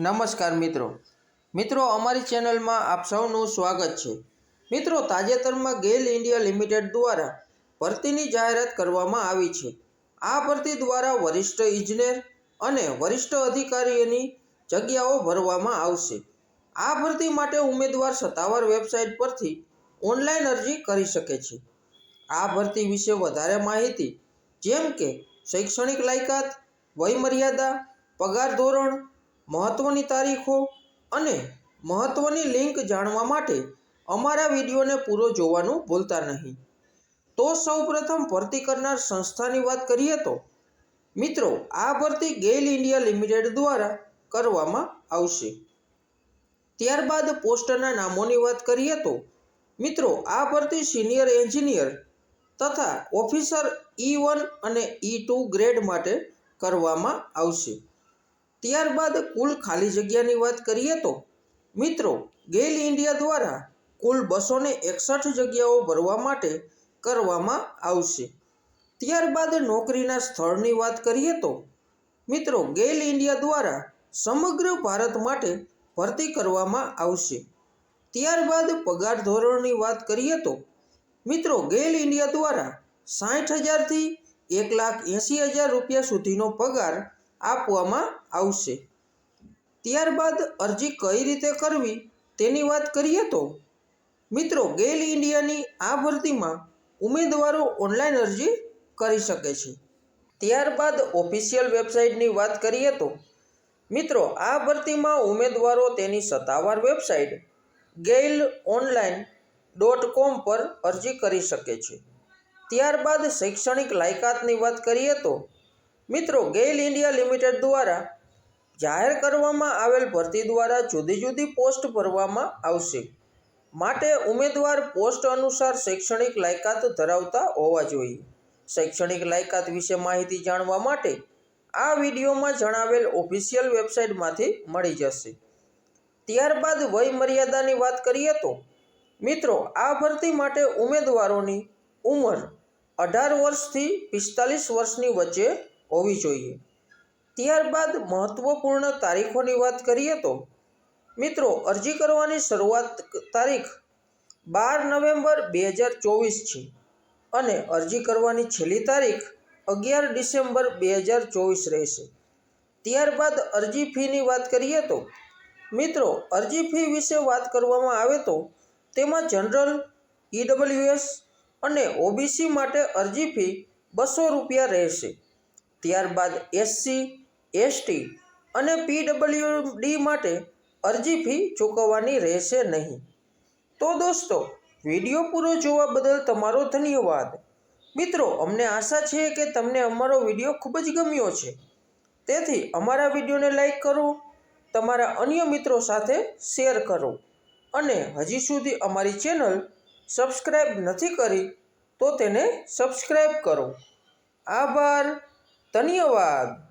નમસ્કાર મિત્રો. મિત્રો, અમારી ચેનલમાં આપ સૌનું સ્વાગત છે. મિત્રો, તાજેતરમાં ગેલ ઇન્ડિયા લિમિટેડ દ્વારા ભરતીની જાહેરાત કરવામાં આવી છે. આ ભરતી દ્વારા વરિષ્ઠ ઇજનેર અને વરિષ્ઠ અધિકારીઓની જગ્યાઓ ભરવામાં આવશે. આ ભરતી માટે ઉમેદવાર સત્તાવાર વેબસાઇટ પરથી ઓનલાઈન અરજી કરી શકે છે. આ ભરતી વિશે વધારે માહિતી જેમ કે શૈક્ષણિક લાયકાત, વયમર્યાદા, પગાર ધોરણ મહત્ત્વની તારીખો અને મહત્ત્વની લિંક જાણવા માટે અમારા વિડીયોને પૂરો જોવાનું ભૂલતા નહીં. તો સૌપ્રથમ ભરતી કરનાર સંસ્થાની વાત કરીએ તો, મિત્રો, આ ભરતી ગેલ ઇન્ડિયા લિમિટેડ દ્વારા કરવામાં આવશે. ત્યારબાદ પોસ્ટના નામોની વાત કરીએ તો, મિત્રો, આ ભરતી સિનિયર એન્જિનિયર તથા ઓફિસર ઈ વન અને ઈ ટુ ગ્રેડ માટે કરવામાં આવશે. ત્યારબાદ કુલ ખાલી જગ્યાની વાત કરીએ તો, મિત્રો ગેલ ઇન્ડિયા દ્વારા કુલ બસોને એકસઠ જગ્યાઓ ભરવા માટે કરવામાં આવશે. ત્યારબાદ નોકરીના સ્થળની વાત કરીએ તો, મિત્રો ગેલ ઇન્ડિયા દ્વારા સમગ્ર ભારત માટે ભરતી કરવામાં આવશે. ત્યારબાદ પગાર ધોરણની વાત કરીએ તો, મિત્રો ગેલ ઇન્ડિયા દ્વારા સાઠ હજારથી એક લાખ એંસી હજાર રૂપિયા સુધીનો પગાર આપવામાં આવશે. ત્યારબાદ અરજી કઈ રીતે કરવી તેની વાત કરીએ તો, મિત્રો ગેલ ઇન્ડિયાની આ ભરતીમાં ઉમેદવારો ઓનલાઈન અરજી કરી શકે છે. ત્યારબાદ ઓફિશિયલ વેબસાઇટની વાત કરીએ તો, મિત્રો આ ભરતીમાં ઉમેદવારો તેની સત્તાવાર website GAIL online dot com પર અરજી કરી શકે છે. ત્યારબાદ શૈક્ષણિક લાયકાતની વાત કરીએ તો મિત્રો, ગેઇલ ઇન્ડિયા લિમિટેડ દ્વારા જાહેર કરવામાં આવેલ ભરતી દ્વારા જુદી જુદી પોસ્ટ ભરવામાં આવશે. માટે ઉમેદવાર પોસ્ટ અનુસાર શૈક્ષણિક લાયકાત ધરાવતા હોવા જોઈએ. શૈક્ષણિક લાયકાત વિશે માહિતી જાણવા માટે આ વિડીયોમાં જણાવેલ ઓફિશિયલ વેબસાઇટમાંથી મળી જશે. ત્યારબાદ વય મર્યાદાની વાત કરીએ તો, મિત્રો, આ ભરતી માટે ઉમેદવારોની ઉંમર અઢાર વર્ષથી પિસ્તાલીસ વર્ષની વચ્ચે હોવી જોઈએ. ત્યારબાદ મહત્ત્વપૂર્ણ તારીખોની વાત કરીએ તો, મિત્રો, અરજી કરવાની શરૂઆત તારીખ બાર નવેમ્બર બે હજાર ચોવીસ છે અને અરજી કરવાની છેલ્લી તારીખ અગિયાર ડિસેમ્બર બે હજાર ચોવીસ રહેશે. ત્યારબાદ અરજી ફીની વાત કરીએ તો, મિત્રો, અરજી ફી વિશે વાત કરવામાં આવે તો, તેમાં જનરલ ઈડબ્લ્યુએસ અને ઓબીસી માટે અરજી ફી બસો રૂપિયા રહેશે. ત્યારબાદ એસસી, એસટી અને પીડબ્લ્યુડી માટે અરજી ફી ચૂકવવાની રહેશે નહીં. તો દોસ્તો, વીડિયો પૂરો જોવા બદલ તમારો ધન્યવાદ. મિત્રો, અમને આશા છે કે તમને અમારો વીડિયો ખૂબ જ ગમ્યો છે. તેથી અમારા વિડીયોને લાઈક કરો, તમારા અન્ય મિત્રો સાથે શેર કરો અને હજી સુધી અમારી ચેનલ સબસ્ક્રાઈબ નથી કરી તો તેને સબસ્ક્રાઈબ કરો. આભાર. ધન્યવાદ.